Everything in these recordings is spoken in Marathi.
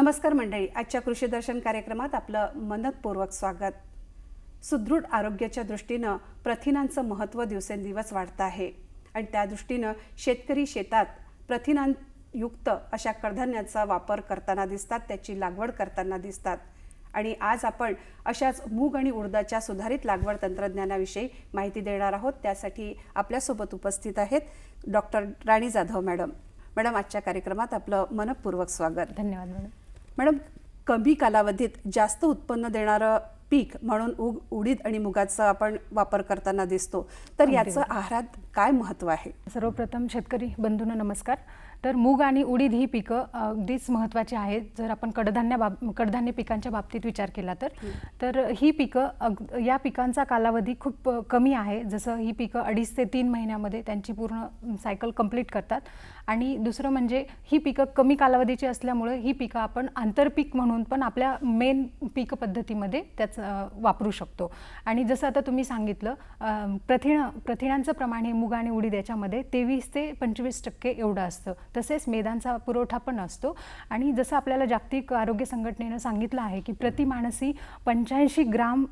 नमस्कार मंडळी आजच्या कृषी दर्शन कार्यक्रमात आपलं मनपूर्वक स्वागत. सुदृढ आरोग्याच्या दृष्टीनं प्रथिनांचं महत्त्व दिवसेंदिवस वाढतं आहे आणि त्या दृष्टीनं शेतकरी शेतात प्रथिनांयुक्त अशा कडधान्याचा वापर करताना दिसतात त्याची लागवड करताना दिसतात. आणि आज आपण अशाच मूग आणि उडदाच्या सुधारित लागवड तंत्रज्ञानाविषयी माहिती देणार आहोत. त्यासाठी आपल्यासोबत उपस्थित आहेत doctor Rani Jadhav madam. Madam आजच्या कार्यक्रमात आपलं मनपूर्वक स्वागत. धन्यवाद मॅडम. मॅडम कमी कालावधीत जास्त उत्पन्न देणारं पीक म्हणून उग उडीद आणि मुगाचा आपण वापर करताना दिसतो. तर याचं. आहारात काय महत्त्व आहे? सर्वप्रथम शेतकरी बंधूंना नमस्कार. तर मूग आणि उडीद ही पिकं अगदीच महत्त्वाची आहेत. जर आपण कडधान्य बाब कडधान्य पिकांच्या बाबतीत विचार केला तर. तर ही पिकं अग या पिकांचा कालावधी खूप कमी आहे. जसं ही पिकं अडीच ते तीन महिन्यामध्ये त्यांची पूर्ण सायकल कंप्लीट करतात. आणि दुसरं म्हणजे ही पिकं कमी कालावधीची असल्यामुळे ही पिकं आपण आंतरपीक म्हणून पण आपल्या मेन पीक पद्धतीमध्ये त्याचं वापरू शकतो. आणि जसं आता तुम्ही सांगितलं अ, प्रथिन प्रथिनांचं प्रमाण हे मूग आणि उडीद याच्यामध्ये तेवीस ते पंचवीस टक्के एवढं असतं. तसेच मेदांचा पुरवठा पण असतो. आणि जसं आपल्याला जागतिक आरोग्य संघटनेनं सांगितलं आहे की प्रति माणसी पंच्याऐंशी ग्राम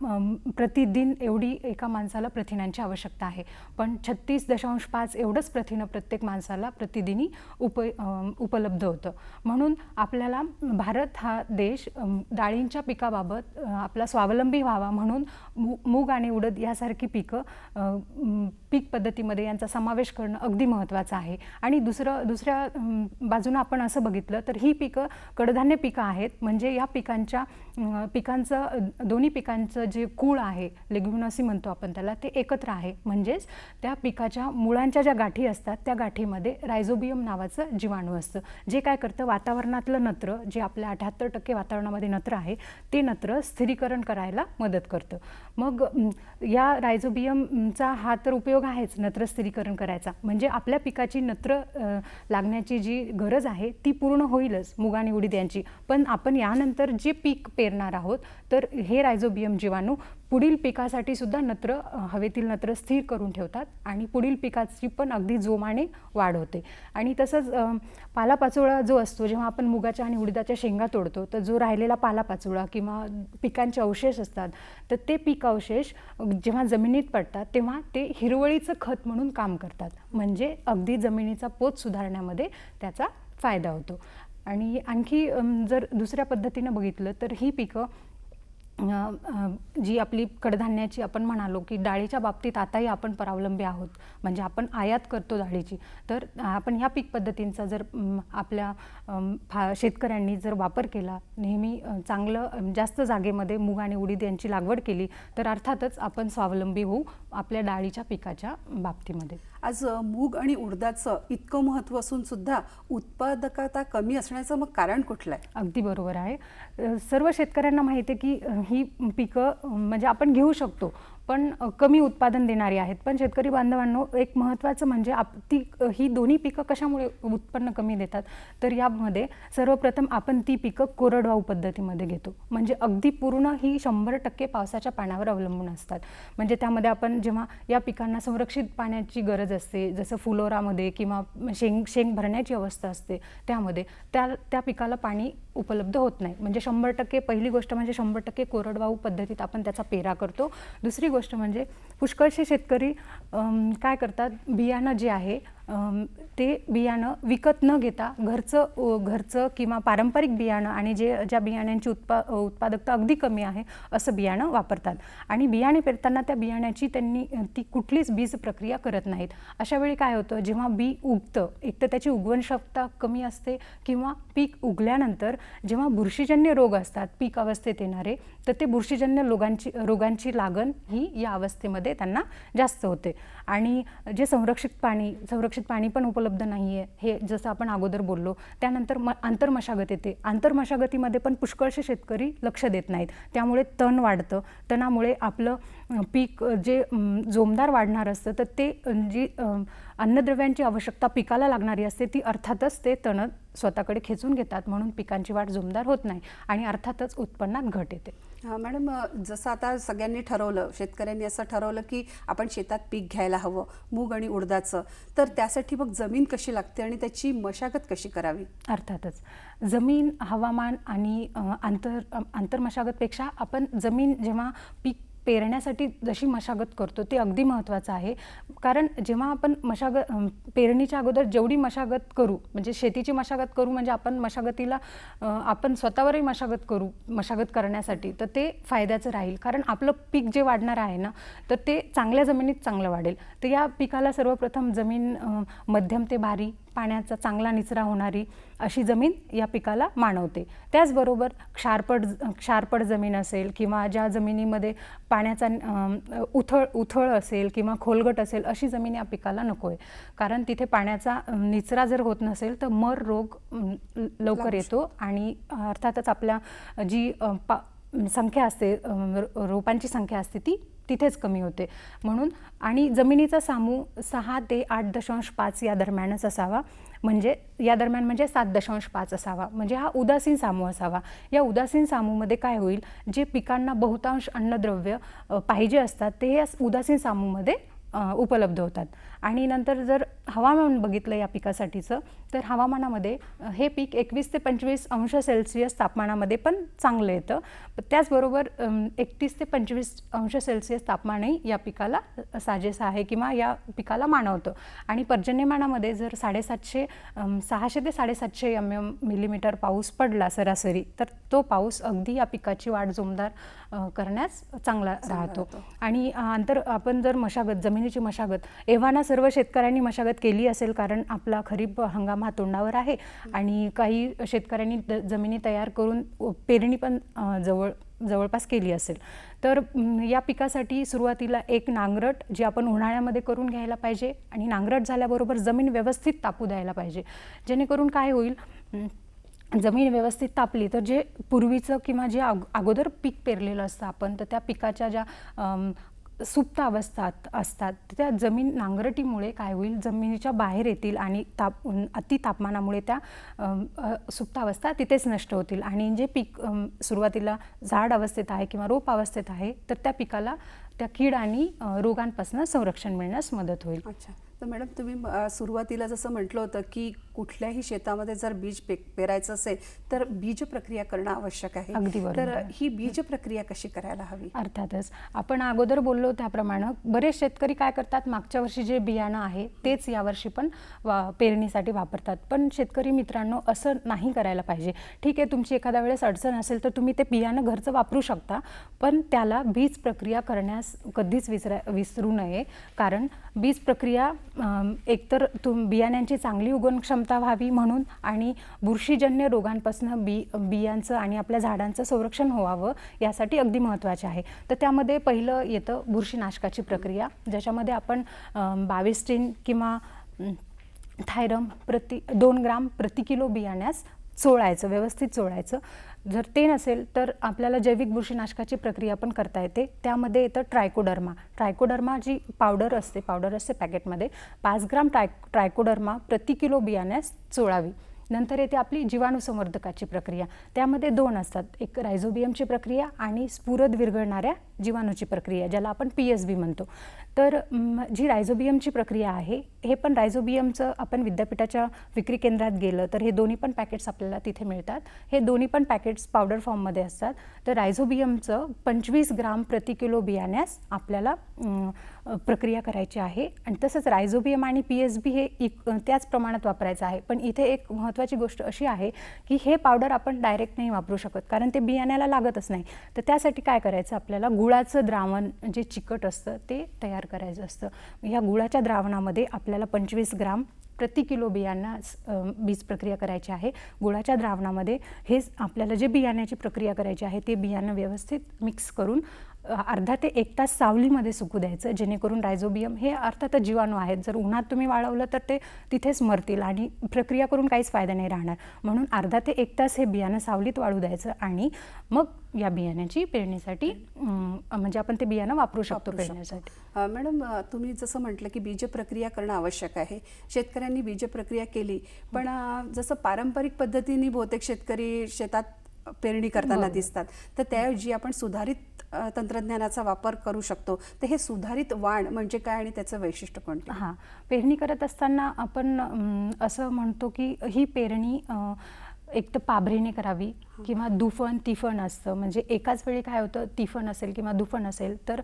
प्रतिदिन एवढी एका माणसाला प्रथिनांची आवश्यकता आहे. पण छत्तीस दशांश पाच एवढंच प्रथिनं प्रत्येक माणसाला प्रतिदिनी उप उपलब्ध होतं. म्हणून आपल्याला भारत हा देश डाळींच्या पिकाबाबत आपला स्वावलंबी व्हावा म्हणून मू मूग आणि उडद यासारखी पिकं पीक पद्धतीमध्ये यांचा समावेश करणं अगदी महत्त्वाचं आहे. आणि दुसरं दुसऱ्या बाजूनं आपण असं बघितलं तर ही पिकं कडधान्य पिकं आहेत. म्हणजे या पिकांच्या पिकांचं दोन्ही पिकांचं जे कूळ आहे लेग्युमिनसी म्हणतो आपण त्याला ते एकत्र आहे. म्हणजेच त्या पिकाच्या मुळांच्या ज्या गाठी असतात त्या गाठीमध्ये रायझोबियम नावाचं जीवाणू असतं. जे काय करतं वातावरणातलं नत्र जे आपल्या अठ्याहत्तर टक्के वातावरणामध्ये नत्र आहे ते नत्र स्थिरीकरण करायला मदत करतं. मग या रायझोबियमचा हा तर उपयोग आहेच नत्र स्थिरीकरण करायचा. म्हणजे आपल्या पिकाची नत्र लागण्या पाण्याची जी गरज आहे ती पूर्ण होईलच मुग आणि उडीद यांची. पण आपण यानंतर जे पीक पेरणार आहोत तर हे रायझोबियम जीवाणू पुढील पिकासाठी सुद्धा नत्र हवेतील नत्र स्थिर करून ठेवतात आणि पुढील पिकाची पण अगदी जोमाने वाढ होते. आणि तसंच पालापाचोळा जो असतो जेव्हा आपण मुगाच्या आणि उडदाच्या शेंगा तोडतो तर जो राहिलेला पालापाचोळा किंवा पिकांचे अवशेष असतात तर ते पीक अवशेष जेव्हा जमिनीत पडतात तेव्हा ते हिरवळीचं खत म्हणून काम करतात. म्हणजे अगदी जमिनीचा पोत सुधारण्यामध्ये त्याचा फायदा होतो. आणि आणखी जर दुसऱ्या पद्धतीनं बघितलं तर ही पिकं जी आपली कडधान्याची आपण म्हणालो की डाळीच्या बाबतीत आताही आपण परावलंबी आहोत. म्हणजे आपण आयात करतो डाळीची. तर आपण ह्या पीक पद्धतींचा जर आपल्या फा शेतकऱ्यांनी जर वापर केला नेहमी चांगलं जास्त जागेमध्ये मूग आणि उडीद यांची लागवड केली तर अर्थातच आपण स्वावलंबी होऊ आपल्या डाळीच्या पिकाच्या बाबतीमध्ये. आज मूग आणि उडदाचं इतकं महत्त्व असून सुद्धा उत्पादकता कमी असण्याचं मग कारण कुठलं आहे? अगदी बरोबर आहे. सर्व शेतकऱ्यांना माहिती आहे की ही पिकं म्हणजे आपण घेऊ शकतो. पण कमी उत्पादन देणारी आहेत. पण शेतकरी बांधवांनो एक महत्त्वाचं म्हणजे आप ती ही दोन्ही पिकं कशामुळे उत्पन्न कमी देतात? तर यामध्ये सर्वप्रथम आपण ती पिकं कोरडवाहू पद्धतीमध्ये घेतो. म्हणजे अगदी पूर्ण ही शंभर टक्के पावसाच्या पाण्यावर अवलंबून असतात. म्हणजे त्यामध्ये आपण जेव्हा या पिकांना संरक्षित पाण्याची गरज असते जसं फुलोरामध्ये किंवा शेंग शेंग भरण्याची अवस्था असते त्यामध्ये त्या त्या पिकाला पाणी उपलब्ध होत नाही. म्हणजे शंभर टक्के पहिली गोष्ट म्हणजे शंभर टक्के कोरडवाहू पद्धतीत आपण त्याचा पेरा करतो. दुसरी गोष्ट म्हणजे पुष्कळसे शेतकरी काय करतात? बियाणं जे आहे ते बियाणं विकत न घेता घरचं घरचं किंवा पारंपरिक बियाणं आणि जे ज्या बियाण्यांची उत्पा उत्पादकता अगदी कमी आहे असं बियाणं वापरतात. आणि बियाणे पेरताना त्या बियाण्याची त्यांनी ती कुठलीच बीज प्रक्रिया करत नाहीत. अशा वेळी काय होतं जेव्हा बी उगतं एक तर त्याची उगवण क्षमता कमी असते किंवा पीक उगल्यानंतर जेव्हा बुरशीजन्य रोग असतात पीक अवस्थेत येणारे तर ते बुरशीजन्य रोगांची रोगांची लागण ही या अवस्थेमध्ये त्यांना जास्त होते. आणि जे संरक्षित पाणी संरक्षित पाणी पण उपलब्ध नाही आहे हे जसं आपण अगोदर बोललो त्यानंतर म आंतरमशागत येते. आंतरमशागतीमध्ये पण पुष्कळसे शेतकरी लक्ष देत नाहीत. त्यामुळे तण वाढतं. तणामुळे आपलं पीक जे जोमदार वाढणार असतं तर ते जी अन्नद्रव्यांची आवश्यकता पिकाला लागणारी असते ती अर्थातच ते तण स्वतःकडे खेचून घेतात. म्हणून पिकांची वाढ जोमदार होत नाही आणि अर्थातच उत्पन्नात घट येते. मॅडम जसं आता सगळ्यांनी ठरवलं शेतकऱ्यांनी असं ठरवलं की आपण शेतात पीक घ्यायला हवं मूग आणि उडदाचं. तर त्यासाठी मग जमीन कशी लागते आणि त्याची मशागत कशी करावी? अर्थातच. जमीन हवामान आणि आंतर आंतरमशागतपेक्षा आपण जमीन जेव्हा पीक पेरण्यासाठी जशी मशागत करतो ते अगदी महत्त्वाचं आहे. कारण जेव्हा आपण मशागत पेरणीच्या अगोदर जेवढी मशागत करू म्हणजे शेतीची मशागत करू म्हणजे आपण मशागतीला आपण स्वतःवरही मशागत करू मशागत करण्यासाठी तर ते फायद्याचं राहील. कारण आपलं पीक जे वाढणार आहे ना तर ते चांगल्या जमिनीत चांगलं वाढेल. तर या पिकाला सर्वप्रथम जमीन मध्यम ते भारी पाण्याचा चांगला निचरा होणारी अशी जमीन या पिकाला मानवते. त्याचबरोबर क्षारपड क्षारपड जमीन असेल किंवा ज्या जमिनीमध्ये पाण्याचा उथळ उथळ असेल किंवा खोलगट असेल अशी जमीन या पिकाला नको आहे कारण तिथे पाण्याचा निचरा जर होत नसेल तर मर रोग लवकर येतो आणि अर्थातच आपल्या जी पा संख्या असते रोपांची संख्या असते ती तिथेच कमी होते. म्हणून आणि जमिनीचा सामू सहा ते आठ दशांश पाच या दरम्यानच असावा. म्हणजे या दरम्यान म्हणजे सात दशांश पाच असावा. म्हणजे हा उदासीन सामू असावा. या उदासीन सामूमध्ये काय होईल? जे पिकांना बहुतांश अन्नद्रव्य पाहिजे असतात ते या उदासीन सामूमध्ये उपलब्ध होतात. आणि नंतर जर हवामान बघितलं या पिकासाठीचं तर हवामानामध्ये हे पीक एकवीस ते पंचवीस अंश सेल्सिअस तापमानामध्ये पण चांगलं येतं. त्याचबरोबर एकतीस ते पंचवीस अंश सेल्सिअस तापमानही या पिकाला साजेसं आहे किंवा या पिकाला मानवतं. आणि पर्जन्यमानामध्ये जर साडेसातशे सहाशे ते साडेसातशे एम एम मिलीमीटर पाऊस पडला सरासरी तर तो पाऊस अगदी या पिकाची वाढ जोमदार करण्यास चांगला राहतो. आणि अ, आंतर आपण जर मशागत जमिनीची मशागत एव्हाना सर्व शेतकऱ्यांनी मशागत केली असेल कारण आपला खरीप हंगाम हा तोंडावर आहे. आणि काही शेतकऱ्यांनी द- जमिनी तयार करून पेरणी पण जवळ जवळपास केली असेल. तर या पिकासाठी सुरुवातीला एक नांगरट जी आपण उन्हाळ्यामध्ये करून घ्यायला पाहिजे आणि नांगरट झाल्याबरोबर जमीन व्यवस्थित तापू द्यायला पाहिजे. जेणेकरून काय होईल जमीन व्यवस्थित तापली तर जे पूर्वीचं किंवा जे अग अगोदर पीक पेरलेलं असतं आपण तर त्या पिकाच्या ज्या सुप्त अवस्थात असतात. त्या जमीन नांगरटीमुळे काय होईल? जमिनीच्या बाहेर येतील आणि ताप अति तापमानामुळे त्या सुप्त अवस्था तिथेच नष्ट होतील. आणि जे पीक सुरुवातीला झाड अवस्थेत आहे किंवा रोप अवस्थेत आहे तर त्या पिकाला त्या कीड आणि रोगांपासून संरक्षण मिळण्यास मदत होईल. अच्छा. तर मॅडम तुम्ही सुरुवातीला जसं म्हटलं होतं की कुठल्याही शेतामध्ये जर बीज पे पेरायचं असेल तर बीज प्रक्रिया करणं आवश्यक आहे. अगदी तर. ही बीज प्रक्रिया कशी करायला हवी? अर्थातच. आपण अगोदर बोललो त्याप्रमाणे बरेच शेतकरी काय करतात मागच्या वर्षी जे बियाणं आहे तेच यावर्षी पण वा पेरणीसाठी वापरतात. पण शेतकरी मित्रांनो असं नाही करायला पाहिजे. ठीक आहे तुमची एखाद्या वेळेस अडचण असेल तर तुम्ही ते बियाणं घरचं वापरू शकता पण त्याला बीज प्रक्रिया करण्यास कधीच विसरा विसरू नये. कारण बीज प्रक्रिया एकतर तुम बियाण्यांची चांगली उगवण क्षमता व्हावी म्हणून आणि बुरशीजन्य रोगांपासून बी बियांचं आणि आपल्या झाडांचं संरक्षण व्हावं यासाठी अगदी महत्त्वाचे आहे. तर त्यामध्ये पहिलं येतं बुरशीनाशकाची प्रक्रिया ज्याच्यामध्ये आपण अम, बावीस टीन किंवा थायरम प्रति दोन ग्राम प्रति किलो बियाण्यास चोळायचं व्यवस्थित चोळायचं. जर ते नसेल तर आपल्याला जैविक बुरशीनाशकाची प्रक्रिया पण करता येते. त्यामध्ये येतं ट्रायकोडर्मा. ट्रायकोडर्मा जी पावडर असते पावडर असते पॅकेटमध्ये. पाच ग्राम ट्राय ट्रायकोडर्मा प्रति किलो बियाण्यास चोळावी. नंतर येते आपली जीवाणुसंवर्धकाची प्रक्रिया. त्यामध्ये दोन असतात. एक रायझोबियमची प्रक्रिया आणि स्फुरद विरघळणाऱ्या जीवाणूची प्रक्रिया ज्याला आपण पी एस बी म्हणतो. तर जी रायझोबियमची प्रक्रिया आहे हे पण रायझोबियमचं आपण विद्यापीठाच्या विक्री केंद्रात गेलं तर हे दोन्ही पण पॅकेट्स आपल्याला तिथे मिळतात. हे दोन्ही पण पॅकेट्स पावडर फॉर्ममध्ये असतात. तर रायझोबियमचं पंचवीस ग्राम प्रति किलो बियाण्यास आपल्याला प्रक्रिया करायची आहे. आणि तसंच रायझोबियम आणि पी एस बी हे इक त्याच प्रमाणात वापरायचं आहे. पण इथे एक महत्त्वाची गोष्ट अशी आहे की हे पावडर आपण डायरेक्ट नाही वापरू शकत कारण ते बियाण्याला लागतच नाही. तर त्यासाठी काय करायचं? आपल्याला गुळाचं द्रावण जे चिकट असतं ते तयार करायचं असतं. ह्या गुळाच्या द्रावणामध्ये आपल्याला पंचवीस ग्राम प्रति किलो बियांना बीज प्रक्रिया करायची आहे. गुळाच्या द्रावणामध्ये हे आपल्याला जे बियाण्याची प्रक्रिया करायची आहे ते बियाणं व्यवस्थित मिक्स करून अर्धा ते एक तास सावलीमध्ये सुकू द्यायचं जेणेकरून रायझोबियम हे अर्थातच जीवाणू आहेत जर उन्हात तुम्ही वाळवलं तर ते तिथेच मरतील आणि प्रक्रिया करून काहीच फायदा नाही राहणार म्हणून अर्धा ते एक तास हे बियाणं सावलीत वाळू द्यायचं आणि मग या बियाण्याची पेरणीसाठी म्हणजे आपण ते बियाणं वापरू शकतो. पेरण्यासाठी मॅडम तुम्ही जसं म्हटलं की बीज प्रक्रिया करणं आवश्यक आहे शेतकऱ्यांनी बीज प्रक्रिया केली पण जसं पारंपरिक पद्धतीने बहुतेक शेतकरी शेतात पेरणी करताना. दिसतात तर त्याऐवजी आपण सुधारित तंत्रज्ञानाचा वापर करू शकतो. तर हे सुधारित वाण म्हणजे काय आणि त्याचं वैशिष्ट्य कोणतं? हां. पेरणी करत असताना आपण असं म्हणतो की ही पेरणी एक तर पाभरीने करावी किंवा दुफण तिफण असतं. म्हणजे एकाच वेळी काय होतं? तिफण असेल किंवा दुफण असेल. तर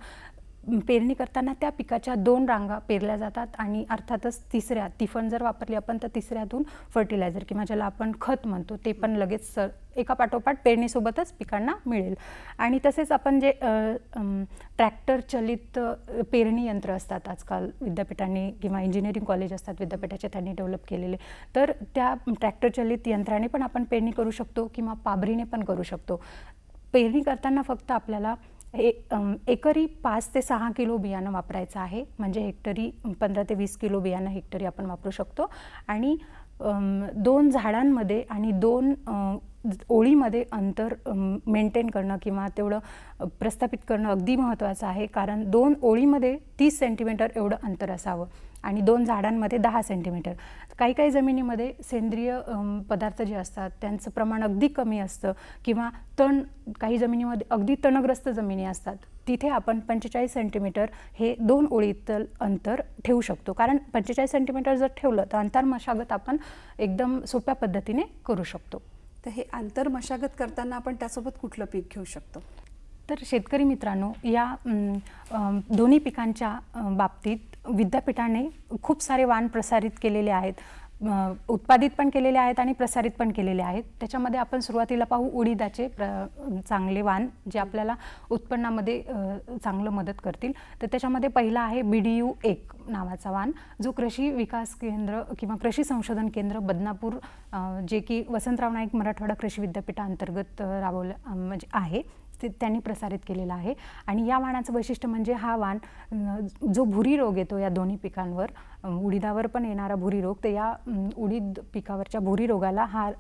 पेरणी करताना त्या पिकाच्या दोन रांगा पेरल्या जातात आणि अर्थातच तिसऱ्या तिफण जर वापरली आपण तर तिसऱ्यातून फर्टिलायझर किंवा ज्याला आपण खत म्हणतो ते पण लगेच सर एका पाठोपाठ पेरणीसोबतच पिकांना मिळेल. आणि तसेच आपण जे ट्रॅक्टर चलित पेरणी यंत्र असतात आजकाल विद्यापीठांनी किंवा इंजिनिअरिंग कॉलेज असतात विद्यापीठाचे त्यांनी डेव्हलप केलेले तर त्या ट्रॅक्टर चलित यंत्राने पण आपण पेरणी करू शकतो किंवा पाभरीने पण करू शकतो. पेरणी करताना फक्त आपल्याला ए एकरी पाच ते सहा किलो बियाणं वापरायचं आहे. म्हणजे हेक्टरी पंधरा ते वीस किलो बियाणं हेक्टरी आपण वापरू शकतो. आणि दोन झाडांमध्ये आणि दोन ओळीमध्ये अंतर मेंटेन करणं किंवा तेवढं प्रस्थापित करणं अगदी महत्त्वाचं आहे. कारण दोन ओळीमध्ये तीस सेंटीमीटर एवढं अंतर असावं. आणि दोन झाडांमध्ये दहा सेंटीमीटर. काही काही जमिनीमध्ये सेंद्रिय पदार्थ जे असतात त्यांचं प्रमाण अगदी कमी असतं किंवा तण काही जमिनीमध्ये अगदी तणग्रस्त जमिनी असतात तिथे आपण पंचेचाळीस सेंटीमीटर हे दोन ओळीतलं अंतर ठेवू शकतो. कारण पंचेचाळीस सेंटीमीटर जर ठेवलं तर अंतर मशागत आपण एकदम सोप्या पद्धतीने करू शकतो. तर हे आंतर मशागत करताना आपण त्यासोबत कुठलं पीक घेऊ शकतो? तर शेतकरी मित्रांनो या दोन्ही पिकांच्या बाबतीत विद्यापीठाने खूप सारे वाण प्रसारित केलेले आहेत. उत्पादित पण केलेले आहेत आणि प्रसारित पण केलेले आहेत. त्याच्यामध्ये आपण सुरुवातीला पाहू उडीदाचे प्र चांगले वाण जे आपल्याला उत्पन्नामध्ये चांगलं मदत करतील. तर त्याच्यामध्ये पहिला आहे बी डी यू एक नावाचा वाण जो कृषी विकास केंद्र किंवा कृषी संशोधन केंद्र बदनापूर जे की वसंतराव नाईक मराठवाडा कृषी विद्यापीठाअंतर्गत राबवलं म्हणजे आहे. त्यांनी प्रसारित केलेला आहे. आणि या वाणाचं वैशिष्ट्य म्हणजे हा वाण जो भुरी रोग येतो या दोन्ही पिकांवर उडीदावर पण येणारा भुरी रोग तर या उडीद पिकावरच्या भुरी रोगाला हा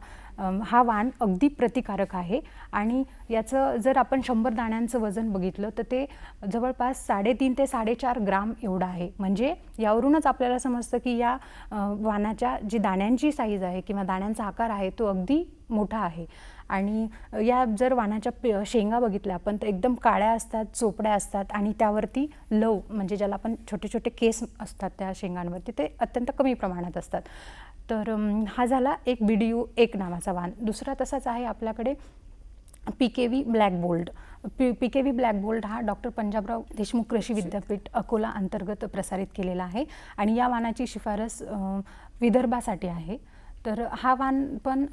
हा वाण अगदी प्रतिकारक आहे. आणि याचं जर आपण शंभर दाण्यांचं वजन बघितलं तर ते जवळपास साडेतीन ते साडेचार ग्राम एवढं आहे. म्हणजे यावरूनच आपल्याला समजतं की या वाणाच्या जी दाण्यांची साईज आहे किंवा दाण्यांचा आकार आहे तो अगदी मोठा आहे. आणि या जर वाणाच्या पे- शेंगा बघितल्या आपण तर एकदम काळ्या असतात चोपड्या असतात आणि त्यावरती लव म्हणजे ज्याला आपण छोटे छोटे केस असतात त्या शेंगांवरती ते अत्यंत कमी प्रमाणात असतात. तर हा झाला एक बी डी यू एक नावाचा वाण दुसरा तसाच आहे आपल्याकडे P K V black bold. P P K V black bold हा डॉक्टर पंजाबराव देशमुख कृषी विद्यापीठ अकोला अंतर्गत प्रसारित केलेला आहे आणि या वाणाची शिफारस विदर्भासाठी आहे. तर हा वाण पण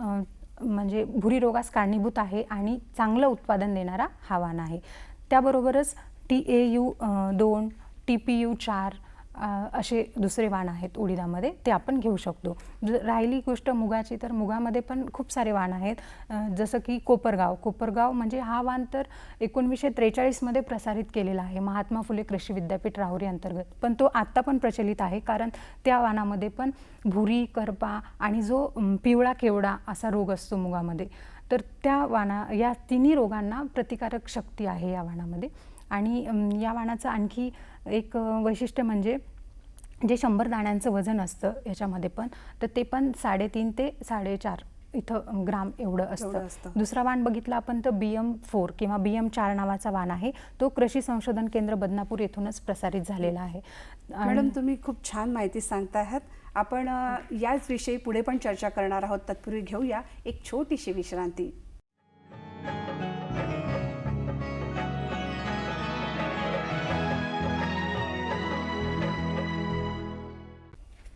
म्हणजे भुरी रोगास कारणीभूत आहे आणि चांगलं उत्पादन देणारा हा आहे. त्याबरोबरच टी ए यू दोन टी पी यू चार असे दुसरे वाण आहेत उडीदामध्ये ते आपण घेऊ शकतो. राहिली गोष्ट मुगाची तर मुगामध्ये पण खूप सारे वाण आहेत. जसं की कोपरगाव. कोपरगाव म्हणजे हा वाण तर एकोणवीसशे त्रेचाळीसमध्ये प्रसारित केलेला आहे महात्मा फुले कृषी विद्यापीठ राहुरी अंतर्गत. पण तो आत्ता पण प्रचलित आहे कारण त्या वाणामध्ये पण भुरी करपा आणि जो पिवळा केवडा असा रोग असतो मुगामध्ये तर त्या वाणा या तिन्ही रोगांना प्रतिकारक शक्ती आहे या वाणामध्ये. आणि या वाणाचं आणखी एक वैशिष्ट्य म्हणजे जे शंभर दाण्यांचं वजन असतं याच्यामध्ये पण तर ते पण साडेतीन ते साडेचार इथं ग्राम एवढं असतं. दुसरा वाण बघितला आपण तर बी एम फोर किंवा बी एम चार नावाचा वाण आहे. तो कृषी संशोधन केंद्र बदनापूर येथूनच प्रसारित झालेला आहे. मॅडम तुम्ही खूप छान माहिती सांगता आहात आपण याच विषयी पुढे पण चर्चा करणार आहोत. तत्पूर्वी घेऊया एक छोटीशी विश्रांती.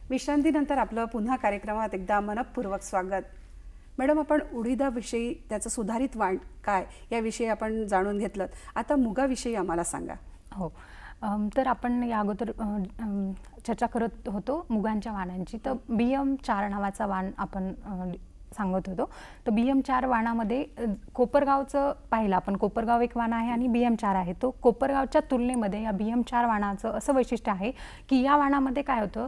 विश्रांतीनंतर आपलं पुन्हा कार्यक्रमात एकदा मनपूर्वक स्वागत. मॅडम आपण उडीदाविषयी त्याचं सुधारित वाण काय याविषयी आपण जाणून घेतलं. आता मुगाविषयी आम्हाला सांगा. हो. तर आपण या अगोदर चर्चा करत होतो मुगांच्या वाणांची. तर बी एम चार नावाचा वाण आपण सांगत होतो. तर बी एम चार वाणामध्ये कोपरगावचं पाहिलं आपण. कोपरगाव एक वाण आहे आणि बी एम चार आहे. तो कोपरगावच्या तुलनेमध्ये या बी एम चार वाणाचं असं वैशिष्ट्य आहे की या वाणामध्ये काय होतं?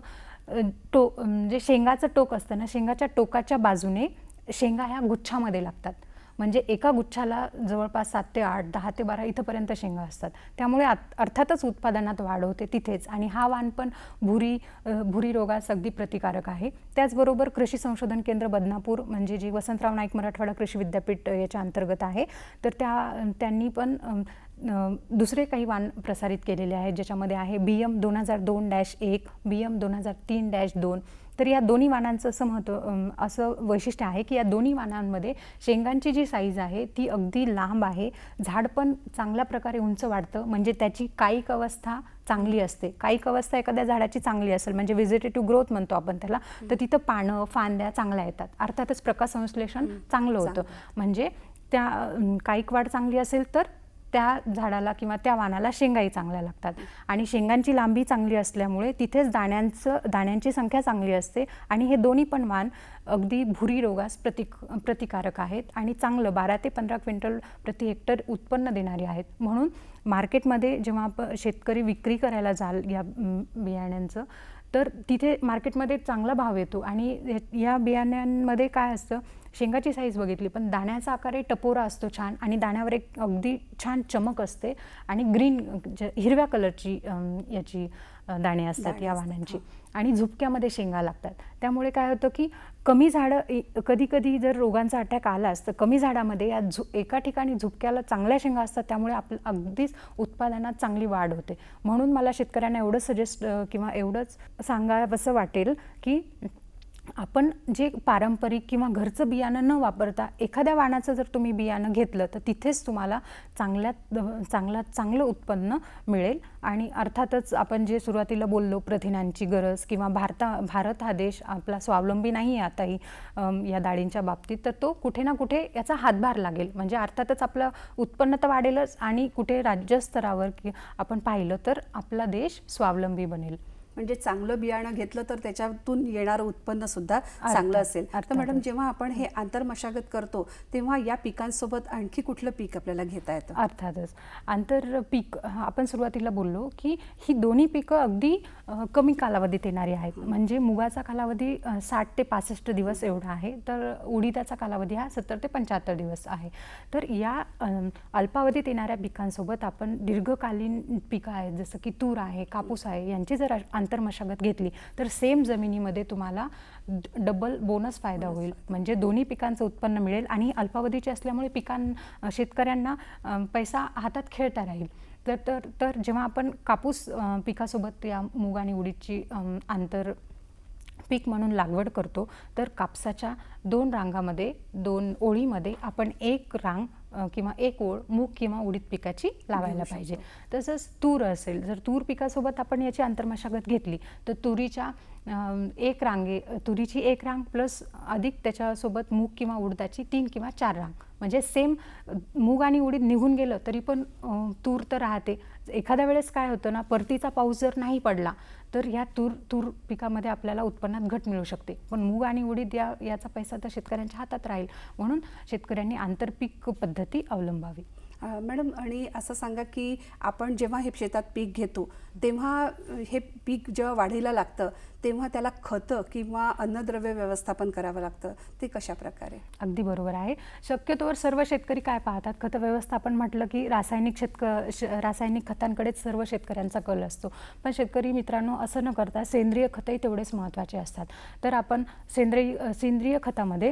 टो म्हणजे शेंगाचं टोक असतं ना शेंगाच्या टोकाच्या बाजूने शेंगा ह्या गुच्छामध्ये लागतात. म्हणजे एका गुच्छाला जवळपास सात ते आठ दहा ते बारा इथंपर्यंत शेंगा असतात. त्यामुळे आत- अर्थातच उत्पादनात वाढ होते तिथेच. आणि हा वाण पण भुरी भुरी रोगास अगदी प्रतिकारक आहे. त्याचबरोबर कृषी संशोधन केंद्र बदनापूर म्हणजे जी वसंतराव नाईक मराठवाडा कृषी विद्यापीठ याच्या अंतर्गत आहे. तर त्या त्यांनी पण दुसरे काही वाण प्रसारित केलेले आहेत ज्याच्यामध्ये आहे बी एम दोन हजार दोन डॅश एक बी एम दोन हजार तीन डॅश दोन तर या दोन्ही वाणांचं असं महत्त्व असं वैशिष्ट्य आहे की या दोन्ही वाणांमध्ये शेंगांची जी साईज आहे ती अगदी लांब आहे. झाड पण चांगल्या प्रकारे उंच वाढतं. म्हणजे त्याची कायिक अवस्था चांगली असते. कायिक अवस्था एखाद्या झाडाची चांगली असेल म्हणजे व्हिजिटेटिव्ह ग्रोथ म्हणतो आपण त्याला तर तिथं पानं फांद्या चांगल्या येतात. अर्थातच प्रकाश संश्लेषण चांगलं होतं. म्हणजे त्या कायिक वाढ चांगली असेल तर त्या झाडाला किंवा त्या वाणाला शेंगाही चांगल्या लागतात. आणि शेंगांची लांबी चांगली असल्यामुळे तिथेच दाण्यांचं दाण्यांची संख्या चांगली असते आणि हे दोन्ही पण वाण अगदी भुरी रोगास प्रतिक प्रतिकारक आहेत आणि चांगलं बारा ते पंधरा क्विंटल प्रति हेक्टर उत्पन्न देणारी आहेत. म्हणून मार्केटमध्ये जेव्हा आपण शेतकरी विक्री करायला जाल या बियाण्यांचं तर तिथे मार्केटमध्ये चांगला भाव येतो. आणि या- बियाण्यांमध्ये काय असतं शेंगाची साईज बघितली पण दाण्याचा आकार हे टपोरा असतो छान आणि दाण्यावर एक अगदी छान चमक असते आणि ग्रीन हिरव्या कलरची याची दाणे असतात या वाणांची. आणि झुपक्यामध्ये शेंगा लागतात. त्यामुळे काय होतं की कमी झाडं कधी कधी जर रोगांचा अटॅक आलाच तर कमी झाडामध्ये या झु एका ठिकाणी झुपक्याला चांगल्या शेंगा असतात त्यामुळे आपलं अगदीच उत्पादनात चांगली वाढ होते. म्हणून मला शेतकऱ्यांना एवढं सजेस्ट किंवा एवढंच सांगावंसं वाटेल की आपण जे पारंपरिक किंवा घरचं बियाणं न वापरता एखाद्या वाणाचं जर तुम्ही बियाणं घेतलं तर तिथेच तुम्हाला चांगल्यात चांगल्यात चांगलं उत्पन्न मिळेल. आणि अर्थातच आपण जे सुरुवातीला बोललो प्रथिनांची गरज किंवा भारता भारत हा देश आपला स्वावलंबी नाही आहे आताही या डाळींच्या बाबतीत तर तो कुठे ना कुठे याचा हातभार लागेल. म्हणजे अर्थातच आपलं उत्पन्न तर वाढेलच आणि कुठे राज्यस्तरावर की आपण पाहिलं तर आपला देश स्वावलंबी बनेल. म्हणजे चांगलं बियाणं घेतलं तर त्याच्यातून येणारं उत्पन्न सुद्धा चांगलं असेल. तर. मॅडम जेव्हा आपण हे आंतरमशागत करतो तेव्हा या पिकांसोबत आणखी कुठलं पीक आपल्याला घेता येतं? अर्थातच. आंतर पीक आपण सुरुवातीला बोललो की ही दोन्ही पिकं अगदी कमी कालावधीत येणारी आहेत. म्हणजे मुगाचा कालावधी साठ ते पासष्ट दिवस एवढा आहे तर उडीदाचा कालावधी हा सत्तर ते पंच्याहत्तर दिवस आहे. तर या अल्पावधीत येणाऱ्या पिकांसोबत आपण दीर्घकालीन पिकं आहेत जसं की तूर आहे कापूस आहे यांची जर आंतरमशागत घेतली तर सेम जमिनीमध्ये तुम्हाला डबल बोनस फायदा होईल. म्हणजे दोन्ही पिकांचं उत्पन्न मिळेल आणि अल्पावधीचे असल्यामुळे पिकां शेतकऱ्यांना पैसा हातात खेळता राहील. तर तर तर जेव्हा आपण कापूस पिकासोबत या मूग आणि उडीदची आंतर पीक म्हणून लागवड करतो तर कापसाच्या दोन रांगामध्ये दोन ओळीमध्ये आपण एक रांग किंवा एक ओळ मूग किंवा उडीद पिकाची लावायला पाहिजे. तसंच तूर असेल जर तूर पिकासोबत आपण याची आंतरमशागत घेतली तर तुरीच्या एक रांगे तुरीची एक रांग प्लस अधिक त्याच्यासोबत मूग किंवा उडदाची तीन किंवा चार रांग. म्हणजे सेम मूग आणि उडीद निघून गेलं तरी पण तूर तर राहते. एखाद्या वेळेस काय होतं ना परतीचा पाऊस जर नाही पडला तर या तूर तूर पिकामध्ये आपल्याला उत्पन्नात घट मिळू शकते. पण मूग आणि उडीद या याचा पैसा तर शेतकऱ्यांच्या हातात राहील. म्हणून शेतकऱ्यांनी आंतरपीक पद्धती अवलंबावी. मॅडम आणि असं सांगा की आपण जेव्हा हे शेतात पीक घेतो तेव्हा हे पीक जेव्हा वाढीला लागतं तेव्हा त्याला खतं किंवा अन्नद्रव्य व्यवस्थापन करावं लागतं. ते कशा प्रकारे? अगदी बरोबर आहे. शक्यतोवर सर्व शेतकरी काय पाहतात? खत व्यवस्थापन म्हटलं की रासायनिक शेतक श रासायनिक खतांकडेच सर्व शेतकऱ्यांचा कल असतो. पण शेतकरी मित्रांनो असं न करता सेंद्रिय खतही तेवढेच महत्त्वाचे असतात. तर आपण सेंद्रिय सेंद्रिय खतामध्ये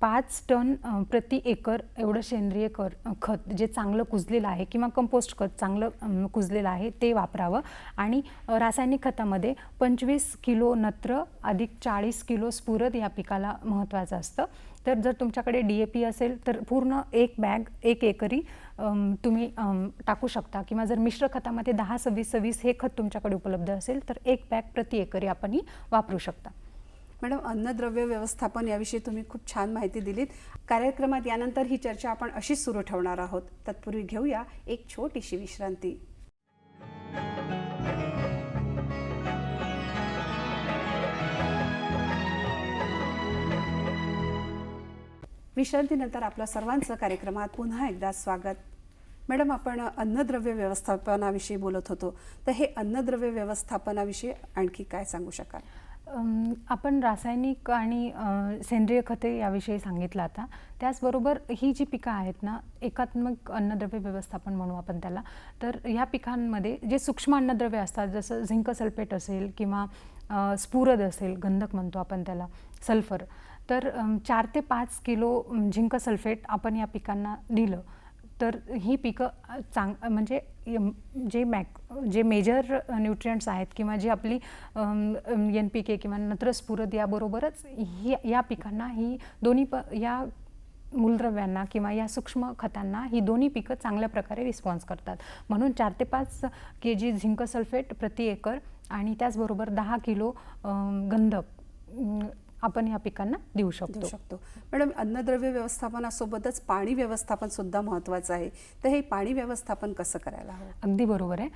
पाच टन प्रति एकर एवढं सेंद्रिय कर खत जे चांगलं कुजलेलं आहे किंवा कंपोस्ट खत चांगलं कुजलेलं आहे ते वापरावं. आणि रासायनिक खतामध्ये पंचवीस किलो नत्र अधिक चाळीस किलो स्फुरद या पिकाला महत्त्वाचं असतं. तर जर तुमच्याकडे डी ए पी असेल तर पूर्ण एक बॅग एक एकरी तुम्ही टाकू शकता. किंवा जर मिश्र खतामध्ये दहा सव्वीस सव्वीस हे खत तुमच्याकडे उपलब्ध असेल तर एक बॅग प्रति एकरी आपण ही वापरू शकता. मॅडम अन्नद्रव्य व्यवस्थापन याविषयी तुम्ही खूप छान माहिती दिलीत. कार्यक्रमात यानंतर ही चर्चा आपण अशीच सुरू ठेवणार आहोत. तत्पूर्वी घेऊया एक छोटीशी विश्रांती. विश्रांतीनंतर आपलं सर्वांचं कार्यक्रमात पुन्हा एकदा स्वागत. मॅडम आपण अन्नद्रव्य व्यवस्थापनाविषयी बोलत होतो. तर हे अन्नद्रव्य व्यवस्थापनाविषयी आणखी काय सांगू शकाल? अम, आपण रासायनिक आणि अ, सेंद्रिय खते याविषयी सांगितलं आता. त्याचबरोबर ही जी पिकं आहेत ना एकात्मक अन्नद्रव्य व्यवस्थापन म्हणू आपण त्याला तर ह्या पिकांमध्ये जे सूक्ष्म अन्नद्रव्य असतात जसं झिंक सल्फेट असेल किंवा अ, स्फुरद असेल गंधक म्हणतो आपण त्याला सल्फर तर अम, चार ते पाच किलो अम, झिंक सल्फेट आपण या पिकांना दिलं. तर ही पिकं चांग म्हणजे यम- जे मॅक जे मेजर न्यूट्रियंट्स आहेत किंवा जी आपली एन पी के किंवा नत्रस्फुरद याबरोबरच ही या पिकांना ही दोन्ही प या मूलद्रव्यांना किंवा या सूक्ष्म खतांना ही दोन्ही पिकं चांगल्या प्रकारे रिस्पॉन्स करतात. म्हणून चार ते पाच के जी झिंक सल्फेट प्रति एकर आणि त्याचबरोबर दहा किलो गंधक आपण या पिकांना देऊ शकतो. शकतो. मॅडम अन्नद्रव्य व्यवस्थापनासोबतच पाणी व्यवस्थापन सुद्धा महत्त्वाचं आहे. तर हे पाणी व्यवस्थापन कसं करायला हवं? अगदी बरोबर आहे.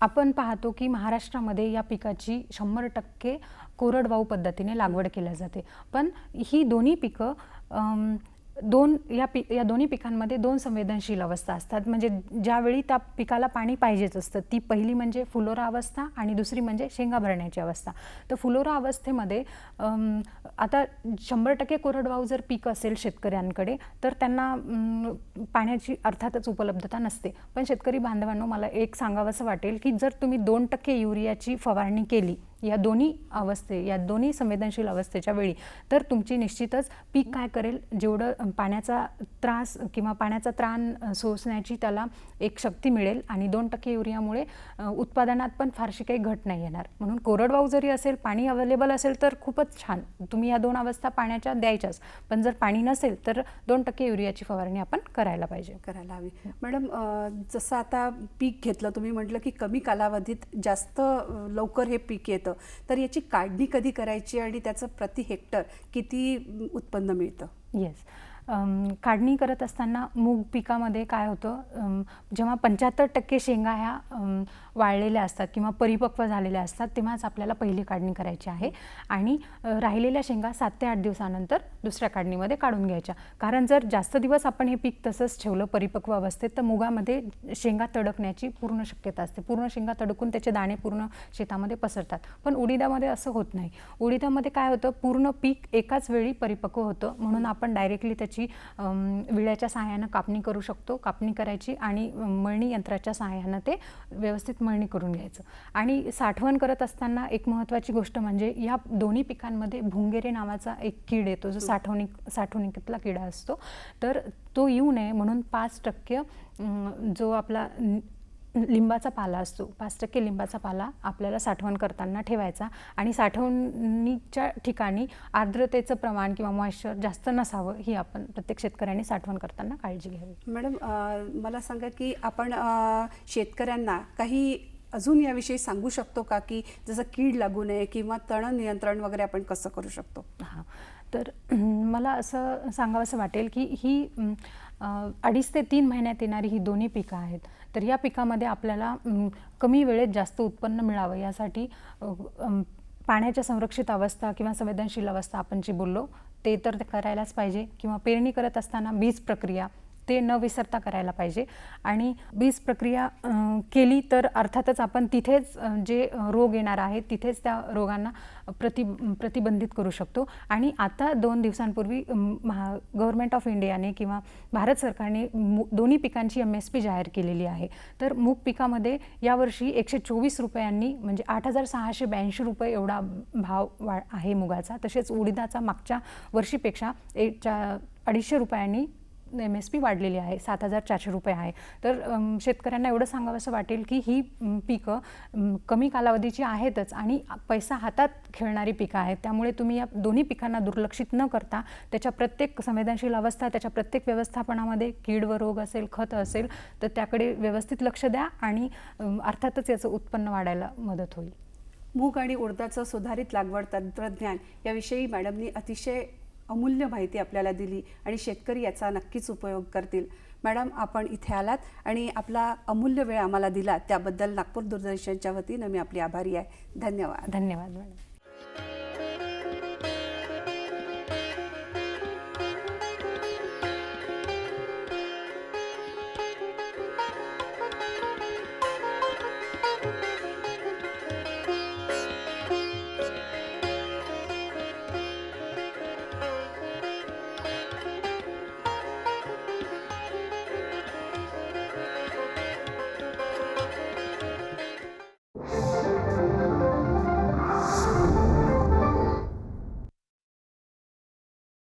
आपण पाहतो की महाराष्ट्रामध्ये या पिकाची शंभर टक्के कोरडवाहू पद्धतीने लागवड केल्या जाते. पण ही दोन्ही पिकं दोन या पि या दोन्ही पिकांमध्ये दोन संवेदनशील अवस्था असतात. म्हणजे ज्यावेळी त्या पिकाला पाणी पाहिजेच असतं ती पहिली म्हणजे फुलोरा अवस्था आणि दुसरी म्हणजे शेंगा भरण्याची अवस्था. तर फुलोरा अवस्थेमध्ये आता शंभर टक्के कोरडवाहू जर पीक असेल शेतकऱ्यांकडे तर त्यांना पाण्याची अर्थातच उपलब्धता नसते. पण शेतकरी बांधवांनो मला एक सांगावंसं वाटेल की जर तुम्ही दोन टक्के युरियाची फवारणी केली या दोन्ही अवस्थे या दोन्ही संवेदनशील अवस्थेच्या वेळी तर तुमची निश्चितच पीक काय करेल? जेवढं पाण्याचा त्रास किंवा पाण्याचा त्राण सोसण्याची त्याला एक शक्ती मिळेल आणि दोन टक्के युरियामुळे उत्पादनात पण फारशी काही घट नाही येणार. म्हणून कोरडवाहू जरी असेल पाणी अवेलेबल असेल तर खूपच छान. तुम्ही या दोन अवस्था पाण्याच्या द्यायच्याच. पण जर पाणी नसेल तर दोन टक्के युरियाची फवारणी आपण करायला पाहिजे. करायला हवी. मॅडम जसं आता पीक घेतलं तुम्ही म्हटलं की कमी कालावधीत जास्त लवकर हे पीक येतं. तर याची काढणी कधी करायची आणि त्याचं प्रति हेक्टर किती उत्पन्न मिळतं? येस काढणी करत असताना मूग पिकामध्ये काय होतं जेव्हा पंच्याहत्तर टक्के शेंगा ह्या वाळलेल्या असतात किंवा परिपक्व झालेल्या असतात तेव्हाच आपल्याला पहिली काढणी करायची आहे. आणि राहिलेल्या शेंगा सात ते आठ दिवसानंतर दुसऱ्या काढणीमध्ये काढून घ्यायच्या. कारण जर जास्त दिवस आपण हे पीक तसंच ठेवलं परिपक्व अवस्थेत तर मुगामध्ये शेंगा तडकण्याची पूर्ण शक्यता असते. पूर्ण शेंगा तडकून त्याचे दाणे पूर्ण शेतामध्ये पसरतात. पण उडीदामध्ये असं होत नाही. उडीदामध्ये काय होतं पूर्ण पीक एकाच वेळी परिपक्व होतं म्हणून आपण डायरेक्टली त्याची अम, विळ्याच्या सहाय्यानं कापणी करू शकतो कापणी करायची आणि मळणी यंत्राच्या सहाय्यानं ते व्यवस्थित मळणी करून घ्यायचं. आणि साठवण करत असताना एक महत्त्वाची गोष्ट म्हणजे या दोन्ही पिकांमध्ये भुंगेरे नावाचा एक कीड येतो जो साठवणीक साठवणुकीतला किडा असतो. तर तो येऊ नये म्हणून पाच टक्के जो आपला लिंबाचा पाला असतो. पाच टक्के लिंबाचा पाला आपल्याला साठवण करताना ठेवायचा आणि साठवणीच्या ठिकाणी आर्द्रतेचं प्रमाण किंवा मॉइश्चर जास्त नसावं ही आपण प्रत्येक शेतकऱ्यांनी साठवण करताना काळजी घ्यावी. मॅडम मला सांगा की आपण शेतकऱ्यांना काही अजून याविषयी सांगू शकतो का की जसं कीड लागू नये किंवा तण नियंत्रण वगैरे आपण कसं करू शकतो? हां. तर मला असं सांगावंसं वाटेल की ही अडीच ते तीन महिन्यात येणारी ही दोन्ही पिकं आहेत. तर या पिकामध्ये आपल्याला कमी वेळेत जास्त उत्पन्न मिळावं यासाठी पाण्याच्या संरक्षित अवस्था किंवा संवेदनशील अवस्था आपण जी बोललो ते तर करायलाच पाहिजे. किंवा पेरणी करत असताना बीज प्रक्रिया ते न विसरता करायला पाहिजे. आणि बीज प्रक्रिया केली तर अर्थातच आपण तिथेच जे रोग येणार आहेत तिथेच त्या रोगांना प्रति प्रतिबंधित करू शकतो. आणि आता दोन दिवसांपूर्वी गव्हर्नमेंट ऑफ इंडियाने किंवा भारत सरकारने मु- दोन्ही पिकांची एम एस पी जाहीर केलेली आहे. तर मूग पिकामध्ये यावर्षी एकशे चोवीस रुपयांनी म्हणजे आठ हजार सहाशे ब्याऐंशी रुपये एवढा भाव वा आहे मुगाचा. तसेच उडीदाचा मागच्या वर्षीपेक्षा एकच्या अडीचशे रुपयांनी एम एस पी वाढलेली आहे सात हजार चारशे रुपये आहे. तर शेतकऱ्यांना एवढं सांगावंसं वाटेल की ही पिकं कमी कालावधीची आहेतच आणि पैसा हातात खेळणारी पिकं आहेत. त्यामुळे तुम्ही या दोन्ही पिकांना दुर्लक्षित न करता त्याच्या प्रत्येक संवेदनशील अवस्था त्याच्या प्रत्येक व्यवस्थापनामध्ये कीड व रोग असेल खत असेल तर त्याकडे व्यवस्थित लक्ष द्या आणि अर्थातच याचं उत्पन्न वाढायला मदत होईल. मूग आणि उडदाचं सुधारित लागवड तंत्रज्ञान याविषयी मॅडमनी अतिशय अमूल्य माहिती आपल्याला दिली आणि शेतकरी याचा नक्कीच उपयोग करतील. मॅडम आपण इथे आलात आणि आपला अमूल्य वेळ आम्हाला दिला. त्याबद्दल नागपूर दूरदर्शनच्या वतीनं मी आपली आभारी आहे. धन्यवाद. धन्यवाद मॅडम.